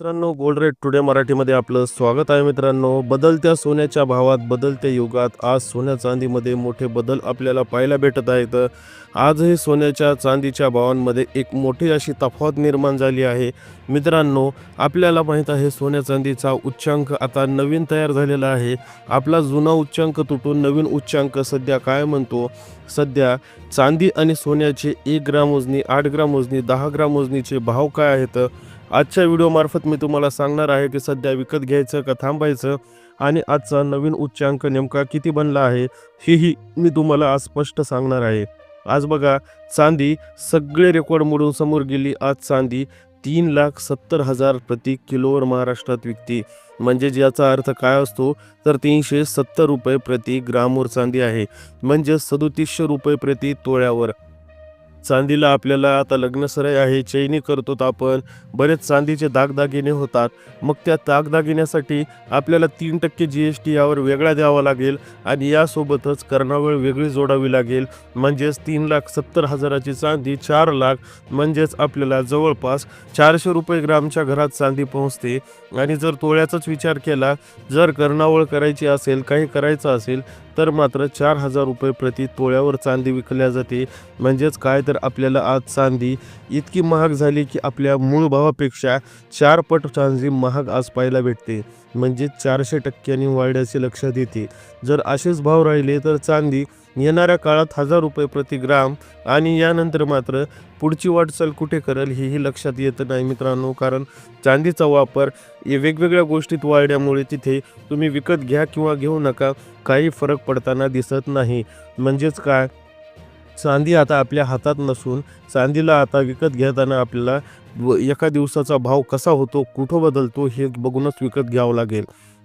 मित्रांनो gold rate today मराठीमध्ये आपलं स्वागत आहे मित्रांनो. बदलत्या सोन्याच्या भावात बदलत्या युगात आज सोन्या चांदीमध्ये मोठे बदल आपल्याला पाहायला भेटत आहेत. आजही सोन्याच्या चांदीच्या भावांमध्ये एक मोठी अशी तफावत निर्माण झाली आहे. मित्रांनो आपल्याला माहीत आहे सोन्या चांदीचा उच्चांक आता नवीन तयार झालेला आहे. आपला जुना उच्चांक तुटून नवीन उच्चांक सध्या काय म्हणतो? सध्या चांदी आणि सोन्याचे एक ग्राम मोजणी आठ ग्राम मोजणी दहा ग्राम मोजणीचे भाव काय आहेत? आजच्या व्हिडिओमार्फत मी तुम्हाला सांगणार आहे की सध्या विकत घ्यायचं का थांबायचं आणि आजचा नवीन उच्चांक नेमका किती बनला आहे हेही मी तुम्हाला आज स्पष्ट सांगणार आहे. आज बघा चांदी सगळे रेकॉर्ड मोडून समोर गेली. आज चांदी तीन लाख सत्तर हजार प्रति किलोवर महाराष्ट्रात विकते. म्हणजे याचा अर्थ काय असतो? तर तीनशे सत्तर रुपये प्रति ग्रामवर चांदी आहे. म्हणजे सदोतीसशे रुपये प्रति तोळ्यावर. चांदीला आपल्याला आता लग्नसराय आहे चैनी करतो आपण. बरेच चांदीचे दागदागिने होतात. मग त्या दागदागिन्यासाठी आपल्याला तीन टक्के जी एस टी यावर वेगळा द्यावा लागेल आणि यासोबतच कर्णावळ वेगळी जोडावी लागेल. म्हणजेच तीन लाख सत्तर हजाराची चांदी चार लाख म्हणजेच आपल्याला जवळपास चारशे रुपये ग्रामच्या घरात चांदी पोहोचते. आणि जर तोळ्याचाच विचार केला जर कर्णावळ करायची असेल काही करायचं असेल तर मात्र चार हजार रुपये प्रति तोळ्यावर चांदी विकल्या जाते. म्हणजेच काय तर आपल्याला आज चांदी इतकी महाग झाली की आपल्या मूळ भावापेक्षा चार पट चांदी महाग आज पाहायला भेटते. म्हणजे चारशे टक्क्यांनी वाढल्याचे लक्षात येते. जर असेच भाव राहिले तर चांदी येणाऱ्या काळात हजार रुपये प्रति ग्राम आणि यानंतर मात्र पुढची वाटचाल कुठे करेल हेही लक्षात येत नाही मित्रांनो. कारण चांदीचा वापर वेगवेगळ्या गोष्टीत वाढल्यामुळे तिथे तुम्ही विकत घ्या किंवा घेऊ नका काही फरक पडताना दिसत नाही. म्हणजेच काय? चांदी आता आपल्या हातात नसून चांदीला आता विकत घेताना आपल्याला व- एका दिवसाचा भाव कसा होतो कुठं बदलतो हे बघूनच विकत घ्यावं लागेल.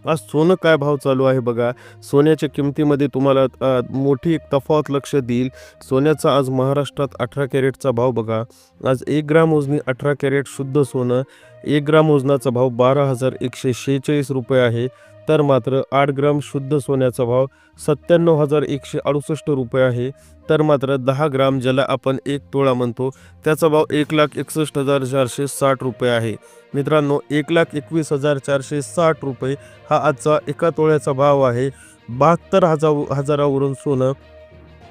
आज सोनं काय भाव चालू आहे बघा. सोन्याच्या किमतीमध्ये तुम्हाला मोठी एक तफावत लक्ष देईल. सोन्याचा आज महाराष्ट्रात अठरा कॅरेटचा भाव बघा. आज एक ग्राम मोजणी अठरा कॅरेट शुद्ध सोनं एक ग्राम वजनाचा भाव बारा हजार एकशे शेहेचाळीस रुपये आहे. तर मात्र आठ ग्राम शुद्ध सोन्याचा भाव सत्त्याण्णव हजार एकशे अडुसष्ट रुपये आहे. तर मात्र दहा ग्राम ज्याला आपण एक तोळा म्हणतो त्याचा भाव एक लाख एकसष्ट हजार चारशे साठ रुपये आहे. मित्रांनो एक लाख एकवीस हजार चारशे साठ रुपये हा आजचा एका तोळ्याचा भाव आहे. बहात्तर हजार हजारावरून सोनं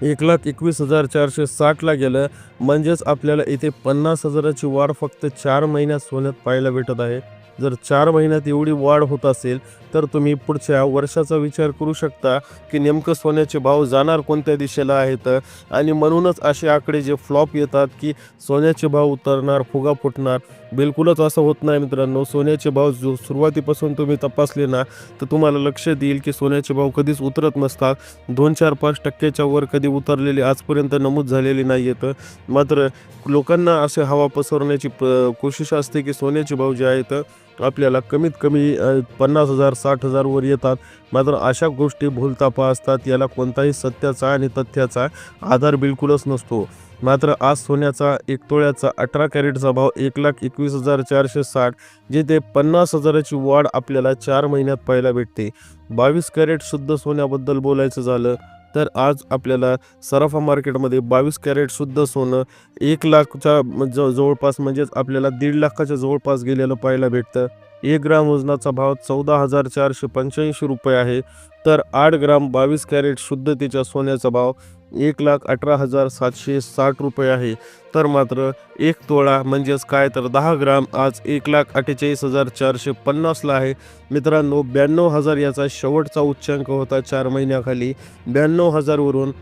एक लाख एकवीस हजार चारशे साठला गेलं. म्हणजेच आपल्याला इथे पन्नास हजाराची वाढ फक्त चार महिन्यात सोन्यात पाहायला भेटत आहे. जर चार महिन्यात एवढी वाढ होत असेल तर तुम्ही पुढच्या वर्षाचा विचार करू शकता की नेमकं सोन्याचे भाव जाणार कोणत्या दिशेला आहेत. आणि म्हणूनच असे आकडे जे फ्लॉप येतात की सोन्याचे भाव उतरणार फुगा फुटणार बिलकुलच असं होत नाही मित्रांनो. सोन्याचे भाव जो सुरुवातीपासून तुम्ही तपासले ना तर तुम्हाला लक्ष देईल की सोन्याचे भाव कधीच उतरत नसतात. दोन चार पाच टक्क्याच्या वर कधी उतरलेले आजपर्यंत नमूद झालेली नाही आहेत मात्र लोकांना असे हवा पसरण्याची प कोशिश असते की सोन्याचे भाव जे आहेत आपल्याला कमीत कमी पन्नास हजार साठ हजारवर येतात. मात्र अशा गोष्टी भूलतापा असतात याला कोणताही सत्याचा आणि तथ्याचा आधार बिलकुलच नसतो. मात्र आज सोन्याचा एक तोळ्याचा अठरा कॅरेटचा भाव एक लाख एकवीस हजार चारशे साठ जिथे पन्नास हजाराची वाढ आपल्याला चार महिन्यात पाहायला भेटते. बावीस कॅरेट शुद्ध सोन्याबद्दल बोलायचं झालं तर आज आपल्याला सराफा मार्केटमध्ये बावीस कॅरेटसुद्धा सोनं एक लाखच्या ज जवळपास म्हणजेच आपल्याला दीड लाखाच्या जवळपास गेलेलं पाहायला भेटतं. एक ग्राम वजनाचा भाव चौदा हजार चारशे पंच्याऐंशी रुपये आहे. तर आठ ग्राम बावीस कॅरेट शुद्धतेच्या सोन्याचा भाव एक लाख अठरा हजार सातशे साठ रुपये आहे. तर मात्र एक तोळा म्हणजेच काय तर दहा ग्राम आज एक लाख अठ्ठेचाळीस हजार चारशे पन्नासला आहे. मित्रांनो ब्याण्णव हजार याचा शेवटचा उच्चांक होता चार महिन्याखाली. ब्याण्णव हजारवरून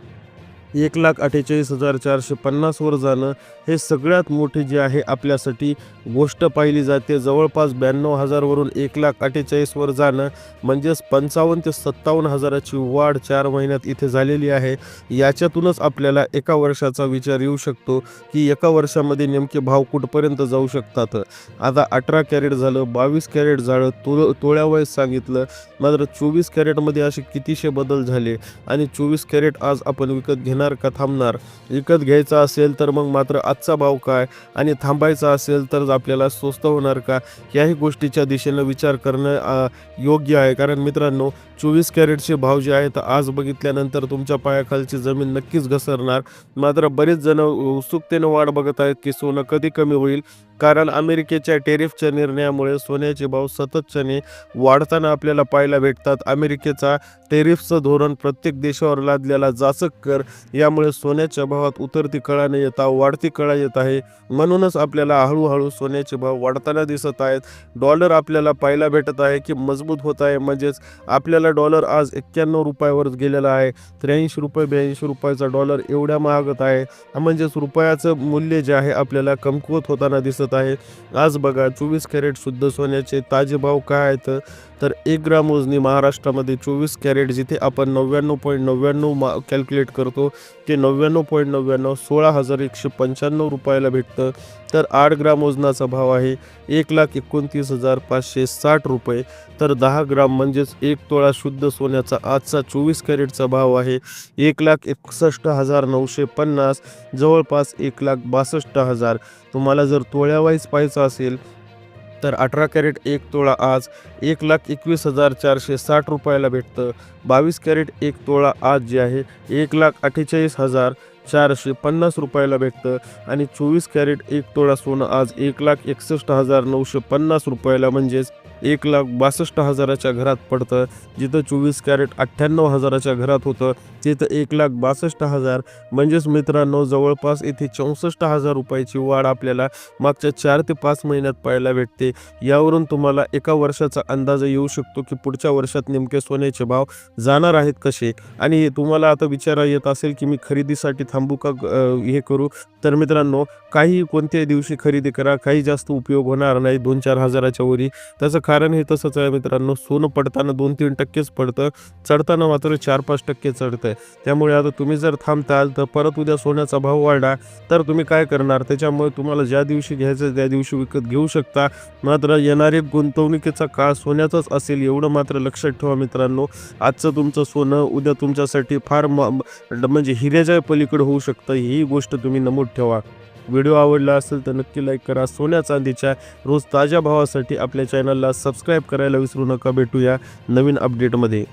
एक लाख अठ्ठेचाळीस हजार चारशे पन्नासवर जाणं हे सगळ्यात मोठे जे आहे आपल्यासाठी गोष्ट पाहिली जाते. जवळपास ब्याण्णव हजारवरून एक लाख अठ्ठेचाळीसवर जाणं म्हणजेच पंचावन्न ते सत्तावन्न हजाराची वाढ चार महिन्यात इथे झालेली आहे. याच्यातूनच आपल्याला एका वर्षाचा विचार येऊ शकतो की एका वर्षामध्ये नेमके भाव कुठपर्यंत जाऊ शकतात. आता अठरा कॅरेट झालं बावीस कॅरेट झालं तो तोळ्यावयस सांगितलं मात्र चोवीस कॅरेटमध्ये असे कितीशे बदल झाले आणि चोवीस कॅरेट आज आपण विकत घेणार वाढणार का थांबणार? विकत घ्यायचा असेल तर मग मात्र आजचा भाव काय? आणि थांबायचा असेल तर आपल्याला स्वस्त होणार का? याही गोष्टीच्या दिशेनं विचार करणं योग्य आहे. कारण मित्रांनो चोवीस कॅरेटचे भाव जे आहेत आज बघितल्यानंतर तुमच्या पायाखालची जमीन नक्कीच घसरणार. मात्र बरेच जण उत्सुकतेनं वाट बघत आहेत की सोनं कधी कमी होईल? कारण अमेरिकेच्या टेरिफच्या निर्णयामुळे सोन्याचे भाव सततच्याने वाढताना आपल्याला पाहायला भेटतात. अमेरिकेचा टेरिफचं धोरण प्रत्येक देशावर लादलेला जाचक कर यामुळे सोन्याच्या भावात उतरती कळा न येता वाढती कळा येत आहे. म्हणूनच आपल्याला हळूहळू सोन्याचे भाव वाढताना दिसत आहेत. डॉलर आपल्याला पाहायला भेटत आहे की मजबूत होत आहे. म्हणजेच आपल्याला डॉलर आज एक्क्याण्णव रुपयावर गेलेला आहे. त्र्याऐंशी रुपये ब्याऐंशी रुपयाचा डॉलर एवढ्या महागत आहे. म्हणजेच रुपयाचं मूल्य जे आहे आपल्याला कमकुवत होताना दिसत आहे. आज बघा चोवीस कॅरेट शुद्ध सोन्याचे ताजे भाव काय आहेत? तर एक ग्राम वजनी महाराष्ट्रामध्ये चोवीस कॅरेट जिथे आपण नव्याण्णव पॉईंट नव्याण्णव मा कॅल्क्युलेट करतो ते नव्याण्णव पॉईंट नव्याण्णव सोळा हजार एकशे पंच्याण्णव रुपयाला भेटतं. तर आठ ग्राम वजनाचा भाव आहे एक लाख एकोणतीस हजार पाचशे साठ रुपये. तर दहा ग्राम म्हणजेच एक तोळा शुद्ध सोन्याचा आजचा चोवीस कॅरेटचा भाव आहे. एक लाख एकसष्ट हजार नऊशे पन्नास जवळपास एक लाख बासष्ट हजार. तुम्हाला जर तोळ्यावाईज पाहायचं असेल तर अठरा कॅरेट एक तोळा आज एक लाख एकवीस हजार चारशे साठ रुपयाला भेटतं. बावीस कॅरेट एक तोळा आज जे आहे एक लाख अठ्ठेचाळीस हजार चारशे पन्नास रुपयाला भेटतं. आणि चोवीस कॅरेट एक तोळा सोनं आज एक लाख एकसष्ट हजार नऊशे पन्नास रुपयाला म्हणजेच एक लाख बासष्ट हजाराच्या घरात पडतं. जिथं चोवीस कॅरेट अठ्ठ्याण्णव हजाराच्या घरात होतं तिथं एक लाख बासष्ट हजार. म्हणजेच मित्रांनो जवळपास इथे चौसष्ट हजार रुपयाची वाढ आपल्याला मागच्या चार ते पाच महिन्यात पाहायला भेटते. यावरून तुम्हाला एका वर्षाचा अंदाज येऊ शकतो की पुढच्या वर्षात नेमके सोन्याचे भाव जाणार आहेत कसे? आणि तुम्हाला आता विचारा येत असेल की मी खरेदीसाठी थांबू का हे करू? तर मित्रांनो काही कोणत्याही दिवशी खरेदी करा. काही जास्त उपयोग होणार नाही दोन चार हजाराच्या वरी. त्याचं कारण हे तसंच आहे मित्रांनो सोनं पडताना दोन तीन टक्केच पडतं चढताना मात्र चार पाच टक्के चढतं त्यामुळे आता तुम्ही जर थांबताल तर परत उद्या सोन्याचा भाव वाढला तर तुम्ही काय करणार? त्याच्यामुळे तुम्हाला ज्या दिवशी घ्यायचं त्या दिवशी विकत घेऊ शकता. मात्र येणारे गुंतवणुकीचा काळ सोन्याचाच असेल एवढं मात्र लक्षात ठेवा मित्रांनो. आजचं तुमचं सोनं उद्या तुमच्यासाठी फार म म्हणजे हिऱ्याच्या पलीकडे होऊ शकतं ही गोष्ट तुम्ही नमूद ठेवा. व्हिडिओ आवडला असेल तर नक्की लाईक करा. सोन्या चांदीच्या रोज ताज्या भावासाठी आपल्या चॅनलला सबस्क्राईब करायला विसरू नका. भेटूया नवीन अपडेटमध्ये